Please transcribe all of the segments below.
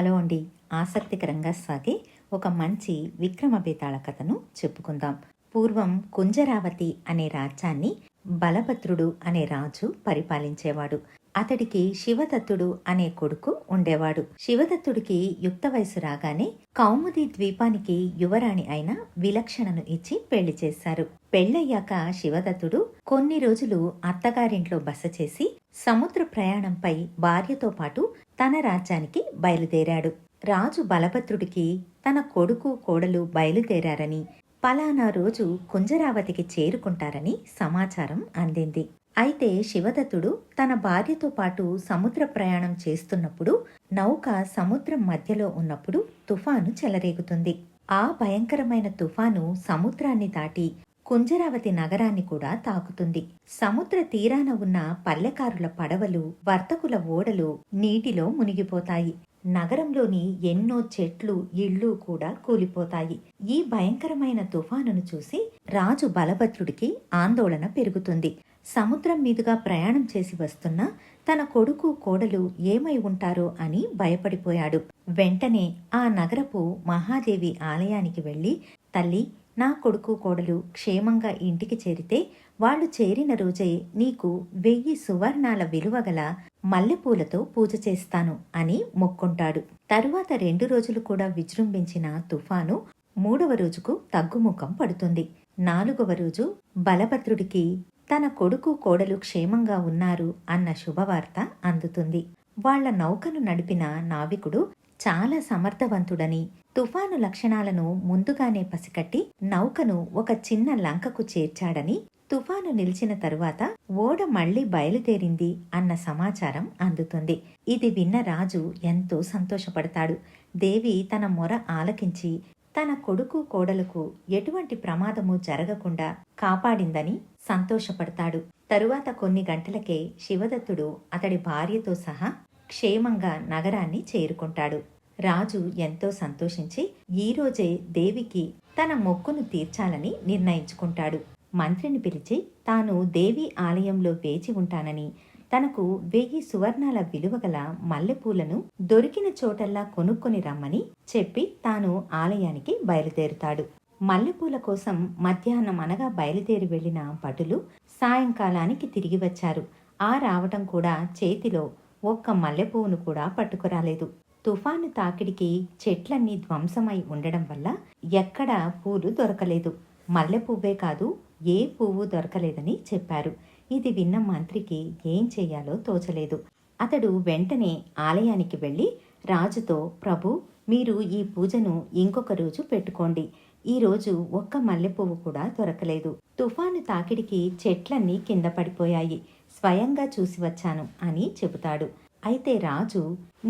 Hello అండి. ఆసక్తికరంగా సాగే ఒక మంచి విక్రమ బేతాళ కథను చెప్పుకుందాం. పూర్వం కుంజరావతి అనే రాజ్యాన్ని బలభద్రుడు అనే రాజు పరిపాలించేవాడు. అతడికి శివదత్తుడు అనే కొడుకు ఉండేవాడు. శివదత్తుడికి యుక్త వయసు రాగానే కౌముది ద్వీపానికి యువరాణి అయిన విలక్షణను ఇచ్చి పెళ్ళి చేశారు. పెళ్ళయ్యాక శివదత్తుడు కొన్ని రోజులు అత్తగారింట్లో బస చేసి సముద్ర ప్రయాణంపై భార్యతో పాటు తన రాజ్యానికి బయలుదేరాడు. రాజు బలభద్రుడికి తన కొడుకు కోడలు బయలుదేరారని పలానా రోజు కుంజరావతికి చేరుకుంటారని సమాచారం అందింది. అయితే శివదత్తుడు తన భార్యతో పాటు సముద్ర ప్రయాణం చేస్తున్నప్పుడు నౌక సముద్రం మధ్యలో ఉన్నప్పుడు తుఫాను చెలరేగుతుంది. ఆ భయంకరమైన తుఫాను సముద్రాన్ని దాటి కుంజరావతి నగరాన్ని కూడా తాకుతుంది. సముద్ర తీరాన ఉన్న పల్లెకారుల పడవలు వర్తకుల ఓడలు నీటిలో మునిగిపోతాయి. నగరంలోని ఎన్నో చెట్లు ఇళ్ళు కూడా కూలిపోతాయి. ఈ భయంకరమైన తుఫానును చూసి రాజు బలభద్రుడికి ఆందోళన పెరుగుతుంది. సముద్రం మీదుగా ప్రయాణం చేసి వస్తున్న తన కొడుకు కోడలు ఏమై ఉంటారో అని భయపడిపోయాడు. వెంటనే ఆ నగరపు మహాదేవి ఆలయానికి వెళ్ళి తల్లి నా కొడుకు కోడలు క్షేమంగా ఇంటికి చేరితే వాళ్ళు చేరిన రోజే నీకు వెయ్యి సువర్ణాల విలువగల మల్లెపూలతో పూజ చేస్తాను అని మొక్కుంటాడు. తరువాత రెండు రోజులు కూడా విజృంభించిన తుఫాను మూడవ రోజుకు తగ్గుముఖం పడుతుంది. నాలుగవ రోజు బలభద్రుడికి తన కొడుకు కోడలు క్షేమంగా ఉన్నారు అన్న శుభవార్త అందుతుంది. వాళ్ళ నౌకను నడిపిన నావికుడు చాలా సమర్థవంతుడని. తుఫాను లక్షణాలను ముందుగానే పసికట్టి నౌకను ఒక చిన్న లంకకు చేర్చాడని తుఫాను నిలిచిన తరువాత ఓడ మళ్ళీ బయలుదేరింది అన్న సమాచారం అందుతుంది. ఇది విన్న రాజు ఎంతో సంతోషపడతాడు. దేవి తన మొర ఆలకించి తన కొడుకు కోడలకు ఎటువంటి ప్రమాదము జరగకుండా కాపాడిందని సంతోషపడతాడు. తరువాత కొన్ని గంటలకే శివదత్తుడు అతడి భార్యతో సహా క్షేమంగా నగరాన్ని చేరుకుంటాడు. రాజు ఎంతో సంతోషించి ఈరోజే దేవికి తన మొక్కును తీర్చాలని నిర్ణయించుకుంటాడు. మంత్రిని పిలిచి తాను దేవి ఆలయంలో వేచి ఉంటానని తనకు వెయ్యి సువర్ణాల విలువగల మల్లెపూలను దొరికిన చోటల్లా కొనుక్కొని రమ్మని చెప్పి తాను ఆలయానికి బయలుదేరుతాడు. మల్లెపూల కోసం మధ్యాహ్నం అనగా బయలుదేరి వెళ్ళిన భటులు సాయంకాలానికి తిరిగి వచ్చారు. ఆ రావటం కూడా చేతిలో ఒక్క మల్లెపువ్వును కూడా పట్టుకురాలేదు. తుఫాను తాకిడికి చెట్లన్నీ ధ్వంసమై ఉండడం వల్ల ఎక్కడా పూలు దొరకలేదు. మల్లెపువ్వే కాదు ఏ పువ్వు దొరకలేదని చెప్పారు. ఇది విన్న మంత్రికి ఏం చేయాలో తోచలేదు. అతడు వెంటనే ఆలయానికి వెళ్ళి రాజుతో ప్రభు మీరు ఈ పూజను ఇంకొక రోజు పెట్టుకోండి. ఈ రోజు ఒక్క మల్లెపువ్వు కూడా దొరకలేదు. తుఫాను తాకిడికి చెట్లన్నీ కింద పడిపోయాయి. స్వయంగా చూసి వచ్చాను అని చెబుతాడు. అయితే రాజు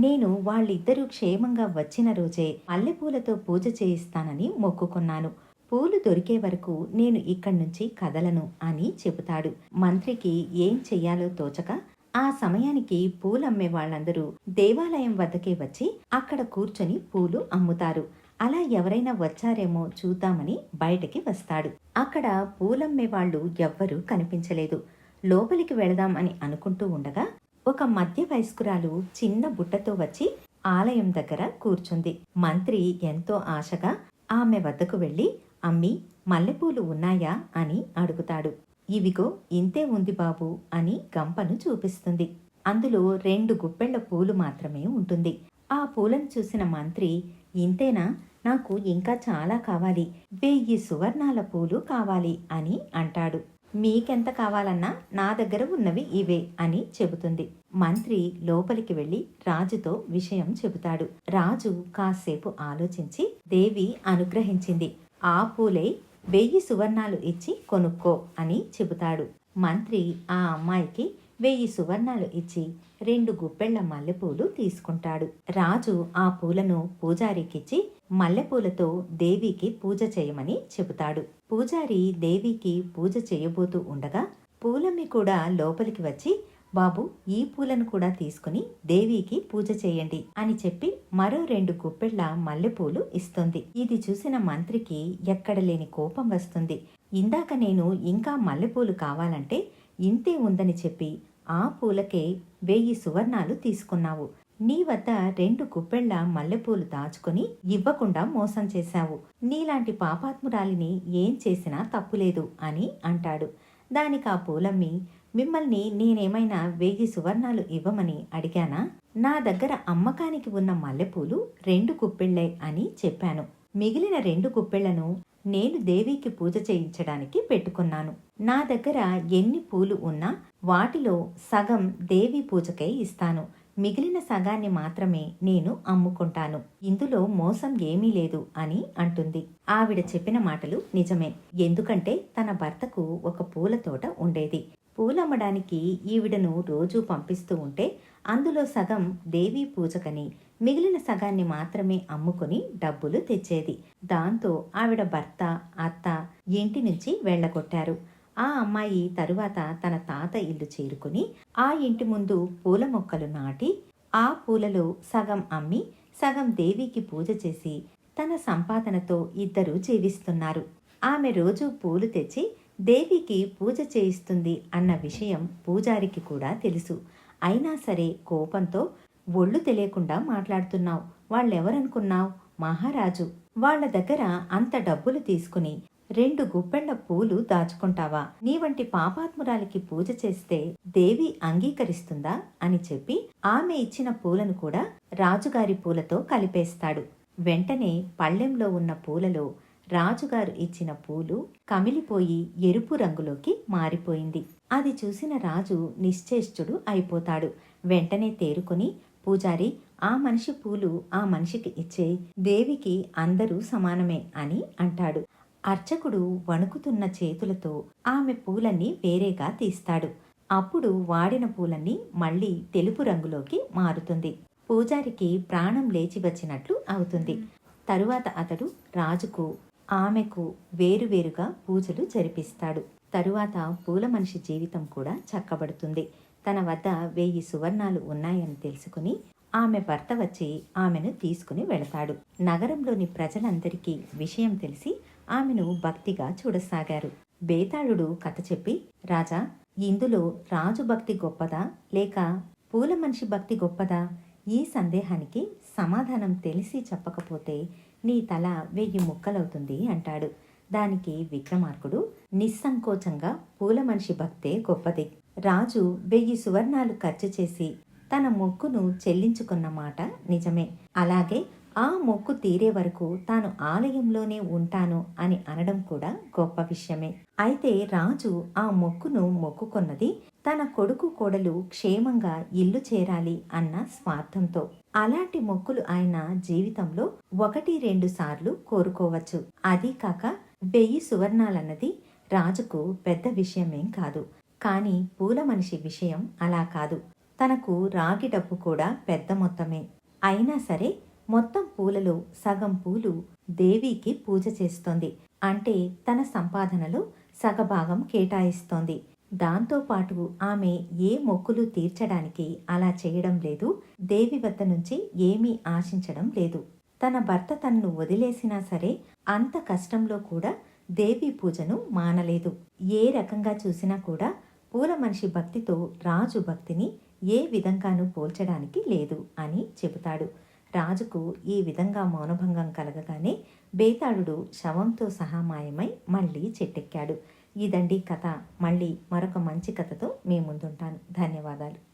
నేను వాళ్ళిద్దరూ క్షేమంగా వచ్చిన రోజే మల్లెపూలతో పూజ చేయిస్తానని మొక్కుకున్నాను. పూలు దొరికే వరకు నేను ఇక్కడి నుంచి కదలను అని చెబుతాడు. మంత్రికి ఏం చెయ్యాలో తోచక ఆ సమయానికి పూలమ్మే వాళ్ళందరూ దేవాలయం వద్దకే వచ్చి అక్కడ కూర్చొని పూలు అమ్ముతారు. అలా ఎవరైనా వచ్చారేమో చూద్దామని బయటకి వస్తాడు. అక్కడ పూలమ్మే వాళ్ళు ఎవ్వరూ కనిపించలేదు. లోపలికి వెళదాం అని అనుకుంటూ ఉండగా ఒక మధ్య వయస్కురాలు చిన్న బుట్టతో వచ్చి ఆలయం దగ్గర కూర్చుంది. మంత్రి ఎంతో ఆశగా ఆమె వద్దకు వెళ్ళి అమ్మి మల్లెపూలు ఉన్నాయా? అని అడుగుతాడు. ఇవిగో ఇంతే ఉంది బాబు అని గంపను చూపిస్తుంది. అందులో రెండు గుప్పెళ్ళ పూలు మాత్రమే ఉంటుంది. ఆ పూలను చూసిన మంత్రి ఇంతేనా? నాకు ఇంకా చాలా కావాలి. వెయ్యి సువర్ణాల పూలు కావాలి అని అంటాడు. మీకెంత కావాలన్నా నా దగ్గర ఉన్నవి ఇవే అని చెబుతుంది. మంత్రి లోపలికి వెళ్ళి రాజుతో విషయం చెబుతాడు. రాజు కాసేపు ఆలోచించి దేవి అనుగ్రహించింది. ఆ పూలే వెయ్యి సువర్ణాలు ఇచ్చి కొనుక్కో అని చెబుతాడు. మంత్రి ఆ అమ్మాయికి వెయ్యి సువర్ణాలు ఇచ్చి రెండు గుప్పెళ్ళ మల్లెపూలు తీసుకుంటాడు. రాజు ఆ పూలను పూజారికిచ్చి మల్లెపూలతో దేవికి పూజ చేయమని చెబుతాడు. పూజారి దేవికి పూజ చేయబోతూ ఉండగా పూలమ్మి కూడా లోపలికి వచ్చి బాబు ఈ పూలను కూడా తీసుకుని దేవికి పూజ చేయండి అని చెప్పి మరో రెండు గుప్పెళ్ళ మల్లెపూలు ఇస్తుంది. ఇది చూసిన మంత్రికి ఎక్కడ లేని కోపం వస్తుంది. ఇందాక నేను ఇంకా మల్లెపూలు కావాలంటే ఇంతే ఉందని చెప్పి ఆ పూలకే వెయ్యి సువర్ణాలు తీసుకున్నావు. నీ వద్ద రెండు గుప్పెళ్ళ మల్లెపూలు దాచుకొని ఇవ్వకుండా మోసం చేశావు. నీలాంటి పాపాత్మురాలిని ఏం చేసినా తప్పులేదు అని అంటాడు. దానికి ఆ పూలమ్మి మిమ్మల్ని నేనేమైనా వెయ్యి సువర్ణాలు ఇవ్వమని అడిగానా? నా దగ్గర అమ్మకానికి ఉన్న మల్లెపూలు రెండు గుప్పెళ్ళే అని చెప్పాను. మిగిలిన రెండు గుప్పెళ్ళను నేను దేవికి పూజ చేయించడానికి పెట్టుకున్నాను. నా దగ్గర ఎన్ని పూలు ఉన్నా వాటిలో సగం దేవి పూజకై ఇస్తాను. మిగిలిన సగాన్ని మాత్రమే నేను అమ్ముకుంటాను. ఇందులో మోసం ఏమీ లేదు అని అంటుంది. ఆవిడ చెప్పిన మాటలు నిజమే. ఎందుకంటే తన భర్తకు ఒక పూల తోట ఉండేది. పూలమ్మడానికి ఈవిడను రోజూ పంపిస్తూ ఉంటే అందులో సగం దేవీ పూజకని మిగిలిన సగాన్ని మాత్రమే అమ్ముకుని డబ్బులు తెచ్చేది. దాంతో ఆవిడ భర్త అత్త ఇంటి నుంచి వెళ్ళగొట్టారు. ఆ అమ్మాయి తరువాత తన తాత ఇల్లు చేరుకుని ఆ ఇంటి ముందు పూల మొక్కలు నాటి ఆ పూలలో సగం అమ్మి సగం దేవికి పూజ చేసి తన సంపాదనతో ఇద్దరూ జీవిస్తున్నారు. ఆమె రోజు పూలు తెచ్చి దేవికి పూజ చేయిస్తుంది అన్న విషయం పూజారికి కూడా తెలుసు. అయినా సరే కోపంతో ఒళ్ళు తెలియకుండా మాట్లాడుతున్నావు. వాళ్ళెవరనుకున్నావు? మహారాజు. వాళ్ళ దగ్గర అంత డబ్బులు తీసుకుని రెండు గుప్పెండ పూలు దాచుకుంటావా? నీ వంటి పాపాత్మురాలికి పూజ చేస్తే దేవి అంగీకరిస్తుందా? అని చెప్పి ఆమె ఇచ్చిన పూలను కూడా రాజుగారి పూలతో కలిపేస్తాడు. వెంటనే పళ్ళెంలో ఉన్న పూలలో రాజుగారు ఇచ్చిన పూలు కమిలిపోయి ఎరుపు రంగులోకి మారిపోయింది. అది చూసిన రాజు నిశ్చేష్టుడు అయిపోతాడు. వెంటనే తేరుకొని పూజారి ఆ మనిషి పూలు ఆ మనిషికి ఇచ్చే దేవికి అందరూ సమానమే అని అంటాడు. అర్చకుడు వణుకుతున్న చేతులతో ఆమె పూలన్నీ వేరేగా తీస్తాడు. అప్పుడు వాడిన పూలన్నీ మళ్ళీ తెలుపు రంగులోకి మారుతుంది. పూజారికి ప్రాణం లేచి వచ్చినట్లు అవుతుంది. తరువాత అతడు రాజుకు ఆమెకు వేరువేరుగా పూజలు జరిపిస్తాడు. తరువాత పూల మనిషి జీవితం కూడా చక్కబడుతుంది. తన వద్ద వెయ్యి సువర్ణాలు ఉన్నాయని తెలుసుకుని ఆమె భర్త వచ్చి ఆమెను తీసుకుని వెళతాడు. నగరంలోని ప్రజలందరికీ విషయం తెలిసి ఆమెను భక్తిగా చూడసాగారు. బేతాళుడు కథ చెప్పి రాజా ఇందులో రాజు భక్తి గొప్పదా? లేక పూల మనిషి భక్తి గొప్పదా? ఈ సందేహానికి సమాధానం తెలిసి చెప్పకపోతే నీ తల వెయ్యి ముక్కలవుతుంది అంటాడు. దానికి విక్రమార్కుడు నిస్సంకోచంగా పూల మనిషి భక్తే గొప్పది. రాజు వెయ్యి సువర్ణాలు ఖర్చు చేసి తన మొక్కును చెల్లించుకున్న మాట నిజమే. అలాగే ఆ మొక్కు తీరే వరకు తాను ఆలయంలోనే ఉంటాను అని అనడం కూడా గొప్ప విషయమే. అయితే రాజు ఆ మొక్కును మొక్కుకున్నది తన కొడుకు కోడలు క్షేమంగా ఇల్లు చేరాలి అన్న స్వార్థంతో. అలాంటి మొక్కులు ఆయన జీవితంలో ఒకటి రెండు సార్లు కోరుకోవచ్చు. అది కాక వెయ్యి సువర్ణాలన్నది రాజుకు పెద్ద విషయమేం కాదు. కానీ పూల మనిషి విషయం అలా కాదు. తనకు రాగి డబ్బు కూడా పెద్ద మొత్తమే. అయినా సరే మొత్తం పూలలో సగం పూలు దేవికి పూజ చేస్తోంది. అంటే తన సంపాదనలో సగభాగం కేటాయిస్తోంది. దాంతోపాటు ఆమె ఏ మొక్కులు తీర్చడానికి అలా చేయడం లేదు. దేవి వద్ద నుంచి ఏమీ ఆశించడం లేదు. తన భర్త తన్ను వదిలేసినా సరే అంత కష్టంలో కూడా దేవి పూజను మానలేదు. ఏ రకంగా చూసినా కూడా పూల మనిషి భక్తితో రాజు భక్తిని ఏ విధంగానూ పోల్చడానికి లేదు అని చెబుతాడు. రాజుకు ఈ విధంగా మౌనభంగం కలగగానే బేతాళుడు శవంతో సహా మాయమై మళ్ళీ చెట్టెక్కాడు. ఇదండి కథ. మళ్ళీ మరొక మంచి కథతో మీ ముందుంటాను. ధన్యవాదాలు.